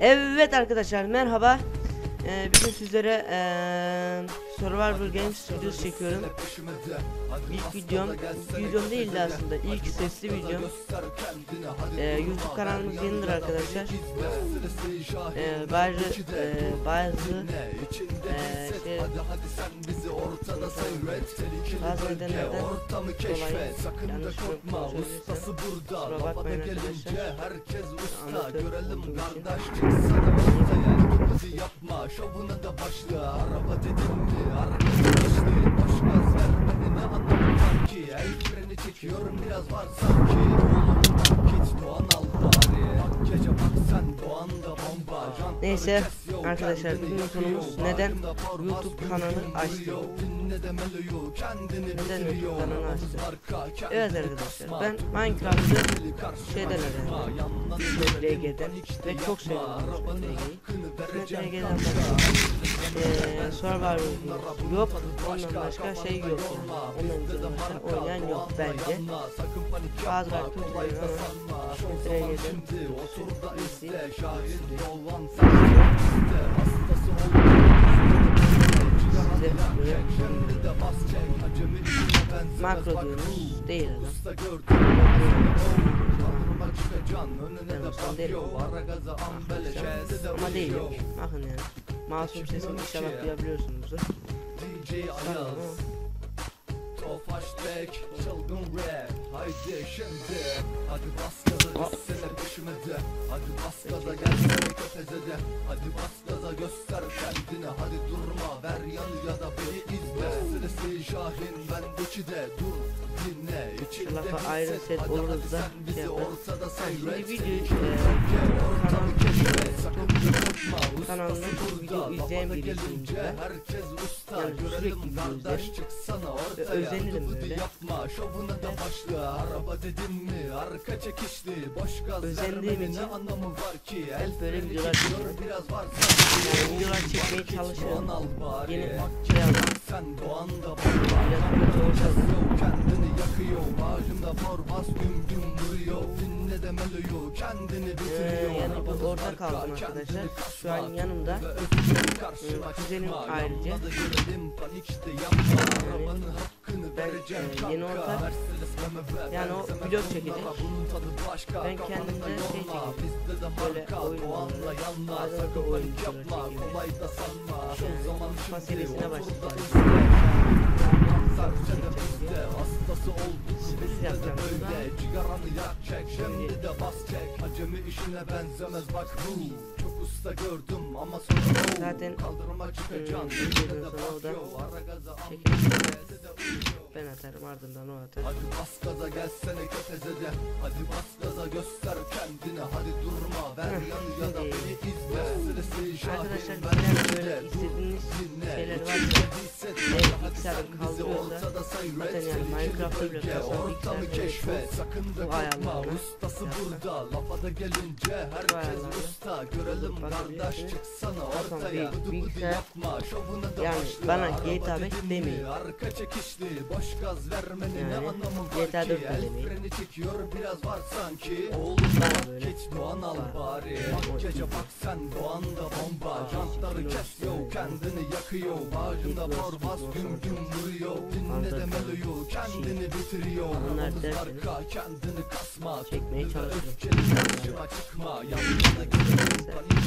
Evet arkadaşlar merhaba. Ee, bugün sizlere ee, Survivor Games videosu çekiyorum. İlk videom, videom değildi aslında. İlk sesli videom. Ee, YouTube kanalımız yenidir arkadaşlar. Ee, bazı ee, bazı ee, şey, bazı nedenlerden dolayı yanlış konuşabilirsem kusura bakmayın arkadaşlar. Anlatıyorum için. yapma şovuna da başla. Araba dedim mi araba geçti. Boş gaz ne anlamı var ki? El freni çekiyorum biraz var sanki. Oğlum git Doğan al bari. Gece bak sen Doğan'da bomba. Jant Neyse arkadaşlar yakıyor. konumuz neden YouTube kanalı açtım. Neden. YouTube kanalı açtım? Evet arkadaşlar ben Minecraft'ı şeyden öğrendim. Panikte ve çok seviyorum RG'den kanka. Eee Survivor yok. Ondan başka şey yok. Ondan üzerinden oynayan yok bence. Bazıları kötülüyor ama İsmet RG'den iyisi. Size böyle makro diyoruz değil adam. Ben olsam derim. Ama değil. Bakın yani. Masum sesini inşallah duyabiliyorsunuzdur. Ama. Tofaş tek, çılgın rap Haydi şimdi Hadi bas gaza düşsene peşime de. Hadi bas gaza gelsene köpeze de Hadi bas gaza göster kendini Hadi durma ver yanı ya da beni izle. Sırası Şahin bendeki de Dur dinle içinde lafa ayrı set Hadi, oluruz hadi da şey yaparız. şimdi video Seni e, gel, ortamı kanal keşfet. ustası çok video izleyen gelince ben. herkes usta. Yani sürekli Görelim video kardeş izlerim. çıksana Ve ortaya özenirim böyle. yapma şovuna da başla Araba dedim mi? Arka çekişli Boş gaz Özendiğim için ne anlamı var ki? El freni çekiyorum. biraz var Yani videolar çekmeye çalışıyorum. Doğan Yeni şey aldım. sen olsa da. Yok, kendini yakıyor. Bağcımda mor bas güm güm vuruyor. Dinle de meloyu kendini bitiriyor orada kaldım arkadaşlar. Şu an yanımda. Ee, kuzenim ayrıca. Ben, e, yeni ortak. Yani o vlog çekecek. Ben kendimde şey çekeceğim. Böyle oyun. Bazen de oyun otur da başlayacağım. Hastası olduk bizde de böyle. Cigaranı yak çek, şimdi de bas çek. Acemi işine benzemez bak bu. Çok usta gördüm ama sonra o. Zaten, Kaldırıma çıkacaksın. videodan de bak yo. Ben atarım ardından o atar. Hadi bas gaza gelsene köpezede Hadi bas gaza göster kendine Hadi durma ver yanı ya da şimdi- beni izle Arkadaşlar de böyle istediğiniz şeyler içinde ortada sayret. zaten yani Minecraft'ta bile da korkma ayarlarına ustası burada Lafa da gelince herkes usta Görelim kardeş çıksana ortaya Bıdı da Yani bana GTA beş dedim mi, demeyin. Arka çekişli boş gaz vermenin ne Yani anlamı var ki El freni çekiyor biraz var sanki Oğlum bak geç Doğan al bari gece bak sen Doğan'da bomba Aa, Jantları kes yo kendini yakıyor Bağcında Şekil olsun. güm güm vuruyor Dinle de meloyu kendini bitiriyor. Derseniz arka kendini kasma çekmeye Ve çalışırım. öfkeli çıkma Yanına gidelim panik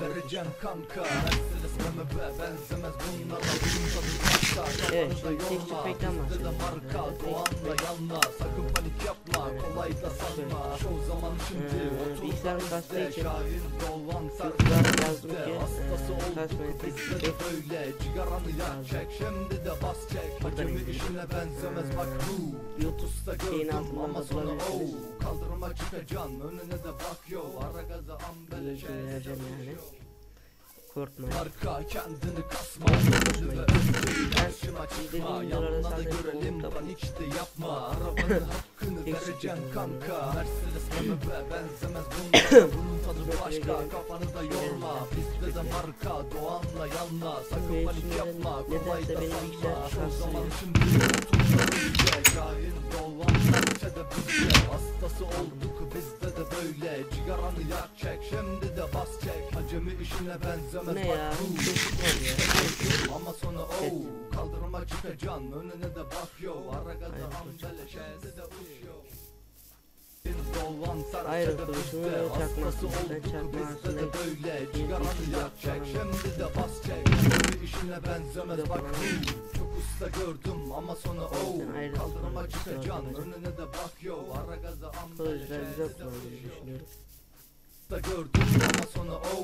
vereceğim kanka. Mercedes BMW benzemez bunlara Bunun tadı başka Evet, şimdi. tek tüfekten tek Doğanla yanla Sakın panik yapma Evet. Kolay da sanma. Çoğu zaman şimdi Ee, otur Serkan yazdım bizde. de böyle Cigaranı yak çek. Şimdi de bas çek. İndirdim. işine benzemez bak bu. Şeyin gördüm ama sonra o bulabilirsiniz. Kaldırıma çıkacaksın önüne de bak yo. Ara gaza ambele vereceğim yani. Korkmayın. Arka kendini kasma. Karşıma çıkma. Yanına da görelim korktum. panikte yapma. Arabanın hakkını vereceksin kanka. Mercedes BMW benzemez. Bunlara başka başka gelin. kafanı da yorma. Bizde de marka Doğan'la yanla Sakın panik yapma. nedense Kolay da benim sanma O kasıyor. zaman otursa Şahin Doğan Serçe de bizde Hastası olduk bizde de böyle. Cigaranı yak çek Şimdi de bas çek. Acemi işine benzemez Ne ya? Ama sonra o kaldırıma çıkacaksın. Önüne de bak yo. Ara gaza Hayır, ambele şehze de uç yo olduk çakma bizde de arasında böyle Cigaranı yak çek. bir- şimdi de bas çek. Bir işine benzemez bak bana- bu. Çok usta gördüm. Ama sonra o Sen ayrı kaldırıma tutar, önüne de bak yo ara gaza Kılıçlar güzel düşünüyorum. da gördüm. Ama sonra o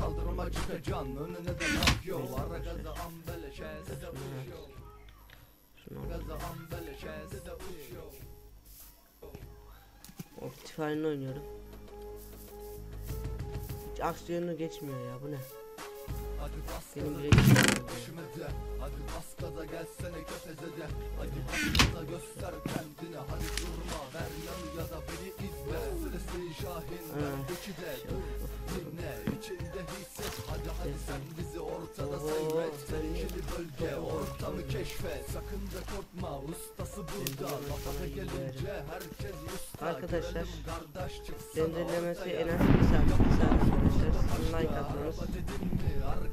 kaldırıma çıkacaksın önüne de bak yo ara gaza ambele şehze de uç yo Şunu al. Gaza ambele şehze halini oynuyorum. Hiç aksiyonu geçmiyor ya bu ne? Hadi bas Benim gaza bile geçmiyor. peşime de Hadi Şey, keşfet Sakın da korkma ustası burada iyi gelince herkes usta Arkadaşlar, ortaya. en az bir saat, bir saat arkadaşlar. Sizin like atmanız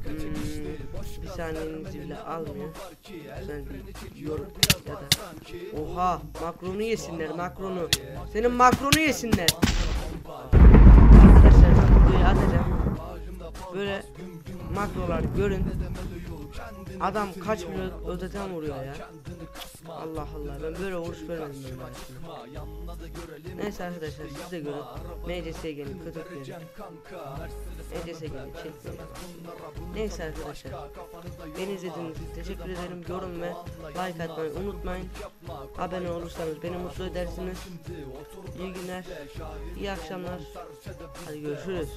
Hmm, bir saniyenizi bile almıyor. çekiyor yorum ya da-. Oha makronu yesinler makronu. Senin makronu yesinler. Arkadaşlar videoyu atacağım. Böyle makrolar görün. Adam kaç milyon öteden vuruyor ya. Allah Allah ben böyle vuruş görmedim ben görelim. Neyse arkadaşlar siz de görün. MCS'ye gelin kötü Mercedes MCS'ye gelin çekmeyin. Neyse arkadaşlar. Beni izlediğiniz için teşekkür de ederim. Yorum ve like atmayı unutmayın. Abone olursanız beni mutlu edersiniz. İyi günler. İyi akşamlar. Hadi görüşürüz.